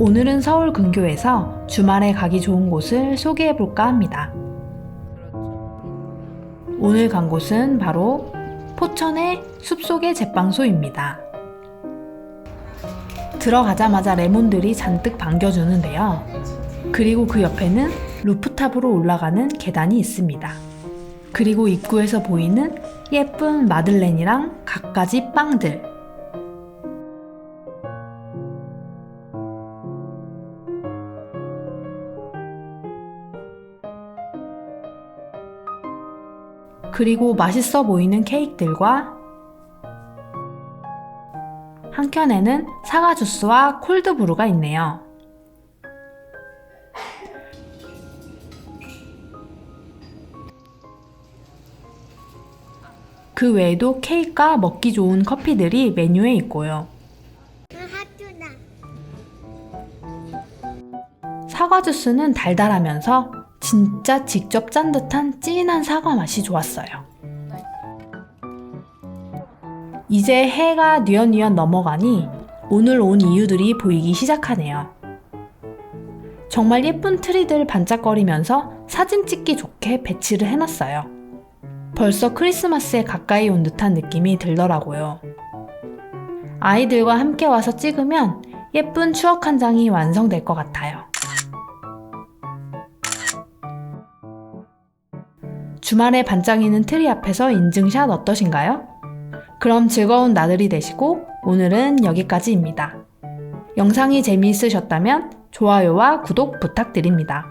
오늘은 서울 근교에서 주말에 가기 좋은 곳을 소개해 볼까 합니다. 오늘 간 곳은 바로 포천의 숲속의 제빵소입니다. 들어가자마자 레몬들이 잔뜩 반겨주는데요. 그리고 그 옆에는 루프탑으로 올라가는 계단이 있습니다. 그리고 입구에서 보이는 예쁜 마들렌이랑 갖가지 빵들. 그리고 맛있어 보이는 케이크들과 한켠에는 사과 주스와 콜드브루가 있네요. 그 외에도 케이크가 먹기 좋은 커피들이 메뉴에 있고요. 사과 주스는 달달하면서 진짜 직접 짠 듯한 진한 사과 맛이 좋았어요. 이제 해가 뉘엿뉘엿 넘어가니 오늘 온 이유들이 보이기 시작하네요. 정말 예쁜 트리들 반짝거리면서 사진 찍기 좋게 배치를 해놨어요. 벌써 크리스마스에 가까이 온 듯한 느낌이 들더라고요. 아이들과 함께 와서 찍으면 예쁜 추억 한 장이 완성될 것 같아요. 주말에 반짝이는 트리 앞에서 인증샷 어떠신가요? 그럼 즐거운 나들이 되시고 오늘은 여기까지입니다. 영상이 재미있으셨다면 좋아요와 구독 부탁드립니다.